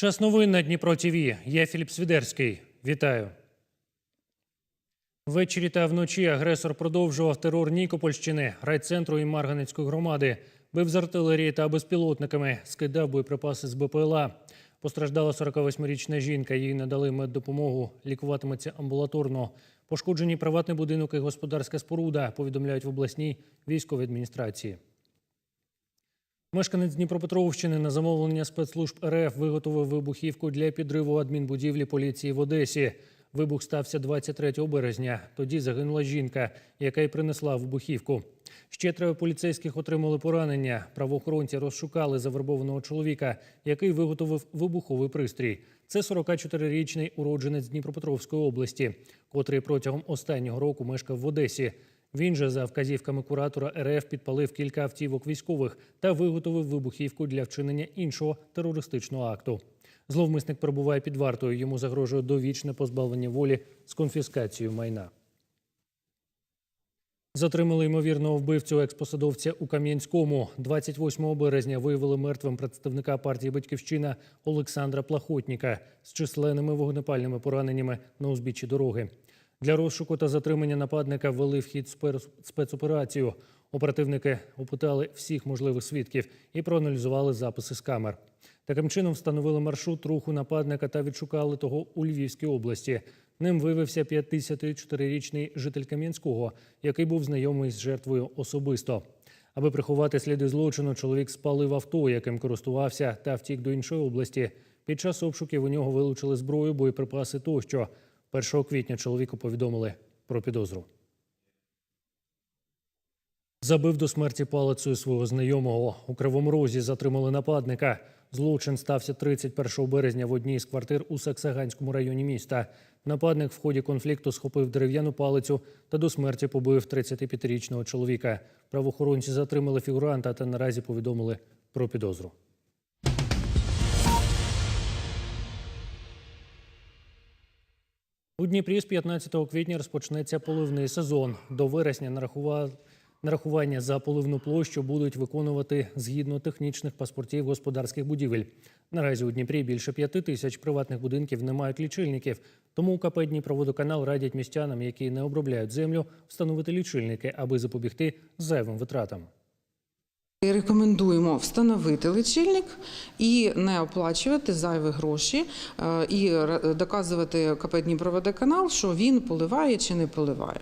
Час новин на Дніпро ТВ. Я Філіп Свідерський. Вітаю. Ввечері та вночі агресор продовжував терор Нікопольщини, райцентру і Марганецької громади. Бив з артилерії та безпілотниками, скидав боєприпаси з БПЛА. Постраждала 48-річна жінка. Їй надали меддопомогу. Лікуватиметься амбулаторно. Пошкоджені приватний будинок і господарська споруда, повідомляють в обласній військовій адміністрації. Мешканець Дніпропетровщини на замовлення спецслужб РФ виготовив вибухівку для підриву адмінбудівлі поліції в Одесі. Вибух стався 23 березня. Тоді загинула жінка, яка й принесла вибухівку. Ще троє поліцейських отримали поранення. Правоохоронці розшукали завербованого чоловіка, який виготовив вибуховий пристрій. Це 44-річний уродженець Дніпропетровської області, котрий протягом останнього року мешкав в Одесі. Він же за вказівками куратора РФ підпалив кілька автівок військових та виготовив вибухівку для вчинення іншого терористичного акту. Зловмисник перебуває під вартою. Йому загрожує довічне позбавлення волі з конфіскацією майна. Затримали ймовірного вбивцю експосадовця у Кам'янському. 28 березня виявили мертвим представника партії Батьківщина Олександра Плахотніка з численними вогнепальними пораненнями на узбіччі дороги. Для розшуку та затримання нападника ввели в хід спецоперацію. Оперативники опитали всіх можливих свідків і проаналізували записи з камер. Таким чином встановили маршрут руху нападника та відшукали того у Львівській області. Ним виявився 54-річний житель Кам'янського, який був знайомий з жертвою особисто. Аби приховати сліди злочину, чоловік спалив авто, яким користувався, та втік до іншої області. Під час обшуків у нього вилучили зброю, боєприпаси тощо. 1 квітня чоловіку повідомили про підозру. Забив до смерті палицею свого знайомого. У Кривому Розі затримали нападника. Злочин стався 31 березня в одній з квартир у Саксаганському районі міста. Нападник в ході конфлікту схопив дерев'яну палицю та до смерті побив 35-річного чоловіка. Правоохоронці затримали фігуранта та наразі повідомили про підозру. У Дніпрі з 15 квітня розпочнеться поливний сезон. До вересня нарахува- нарахування за поливну площу будуть виконувати згідно технічних паспортів господарських будівель. Наразі у Дніпрі більше п'яти тисяч приватних будинків не мають лічильників. Тому КП Дніпроводоканал радять містянам, які не обробляють землю, встановити лічильники, аби запобігти зайвим витратам. Рекомендуємо встановити лічильник і не оплачувати зайві гроші, е, і доказувати КП Дніпроводоканал, що він поливає чи не поливає.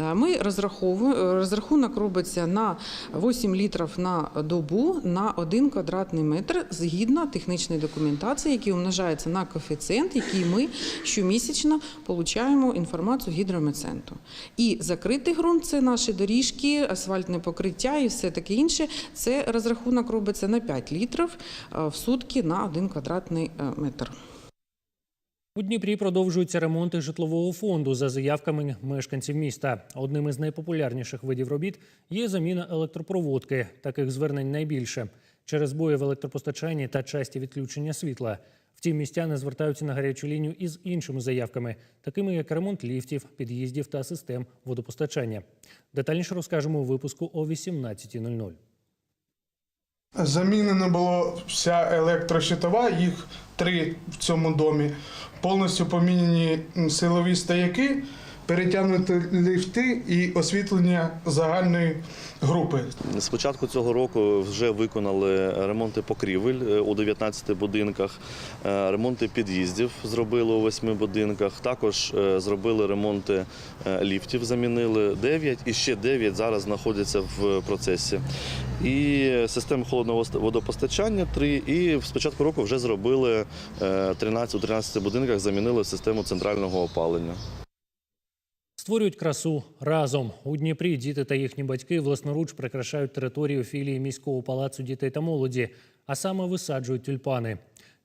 Е, Ми розраховуємо, розрахунок робиться на 8 літрів на добу на 1 квадратний метр згідно технічної документації, який умножається на коефіцієнт, який ми щомісячно получаємо інформацію гідрометцентру. І закритий ґрунт це наші доріжки, асфальтне покриття і все таке інше. Це розрахунок робиться на 5 літрів е, в сутки на 1 квадратний е, метр. У Дніпрі продовжуються ремонти житлового фонду за заявками мешканців міста. Одним із найпопулярніших видів робіт є заміна електропроводки. Таких звернень найбільше через збої в електропостачанні та часті відключення світла. Втім, містяни звертаються на гарячу лінію із іншими заявками, такими як ремонт ліфтів, під'їздів та систем водопостачання. Детальніше розкажемо у випуску о 18.00. Замінено було вся електрощитова, їх три в цьому домі. Повністю помінені силові стояки, перетягнуті ліфти і освітлення загальної групи. З початку цього року вже виконали ремонти покрівель е, у 19 будинках, е, ремонти під'їздів зробили у 8 будинках. Також е, зробили ремонти ліфтів, замінили 9 і ще 9 зараз знаходяться в процесі. І систему холодного водопостачання 3. І з початку року вже зробили е, 13 у 13 будинках, замінили систему центрального опалення. Створюють красу разом. У Дніпрі діти та їхні батьки власноруч прикрашають територію філії міського палацу дітей та молоді, а саме висаджують тюльпани.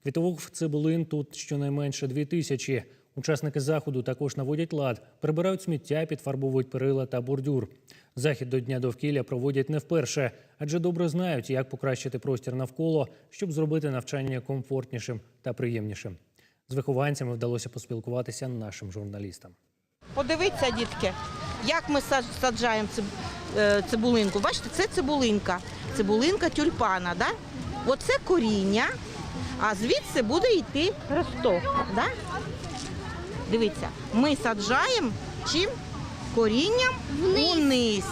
Квітових цибулин тут щонайменше дві тисячі. Учасники заходу також наводять лад, прибирають сміття, підфарбовують перила та бордюр. Захід до дня довкілля проводять не вперше, адже добре знають, як покращити простір навколо, щоб зробити навчання комфортнішим та приємнішим. З вихованцями вдалося поспілкуватися нашим журналістам. Подивіться, дітки, як ми сад- саджаємо е, цибулинку. Бачите, це цибулинка. Цибулинка тюльпана. Да? Оце коріння, а звідси буде йти росток. Да? Дивіться, ми саджаємо чим? Корінням вниз.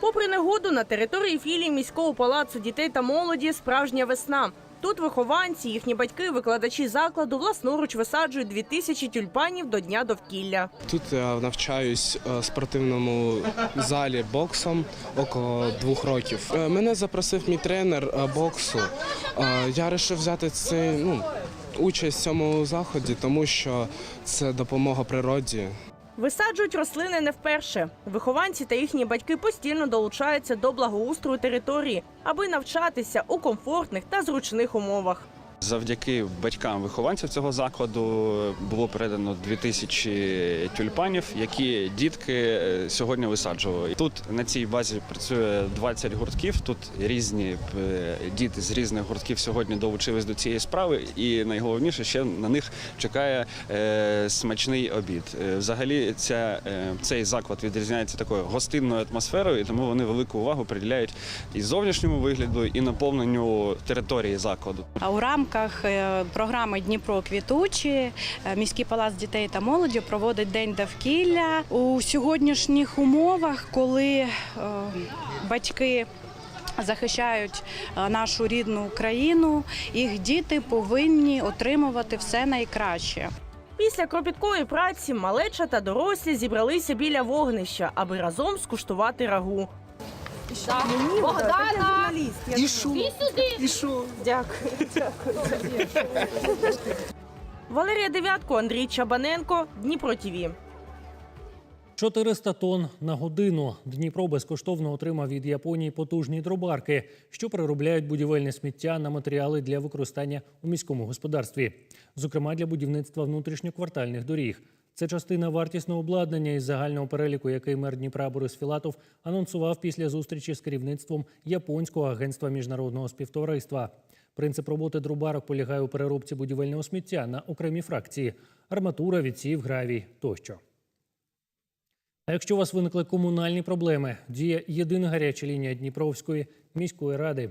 Попри негоду, на території філії міського палацу дітей та молоді справжня весна. Тут вихованці, їхні батьки, викладачі закладу власноруч висаджують 2000 тюльпанів до дня довкілля. Тут я навчаюсь е, в спортивному залі боксом около двох років. Е, Мене запросив мій тренер е, боксу. Е, Я вирішив взяти цей ну, участь в цьому заході, тому що це допомога природі. Висаджують рослини не вперше. Вихованці та їхні батьки постійно долучаються до благоустрою території, аби навчатися у комфортних та зручних умовах. Завдяки батькам вихованців цього закладу було передано 2000 тюльпанів, які дітки е, сьогодні висаджували. Тут на цій базі працює 20 гуртків. Тут різні е, діти з різних гуртків сьогодні долучились до цієї справи, і найголовніше ще на них чекає е, смачний обід. Взагалі, ця, цей заклад відрізняється такою гостинною атмосферою, і тому вони велику увагу приділяють і зовнішньому вигляду, і наповненню території закладу. А у рамках е, програми Дніпро квітучі е, міський палац дітей та молоді проводить день довкілля у сьогоднішніх умовах, коли е, батьки. Захищають нашу рідну Україну, їх діти повинні отримувати все найкраще. Після кропіткої праці малеча та дорослі зібралися біля вогнища, аби разом скуштувати рагу. Богдана! І що? І що? Дякую, дякую. Валерія Дев'ятко, Андрій Чабаненко, Дніпро ТІВІ. 400 тонн на годину. Дніпро безкоштовно отримав від Японії потужні дробарки, що переробляють будівельне сміття на матеріали для використання у міському господарстві, зокрема для будівництва внутрішньоквартальних доріг. Це частина вартісного обладнання із загального переліку, який мер Дніпра Борис Філатов анонсував після зустрічі з керівництвом японського агентства міжнародного співтовариства. Принцип роботи дробарок полягає у переробці будівельного сміття на окремі фракції: арматура, відсів, гравій тощо. А якщо у вас виникли комунальні проблеми, діє єдина гаряча лінія Дніпровської міської ради.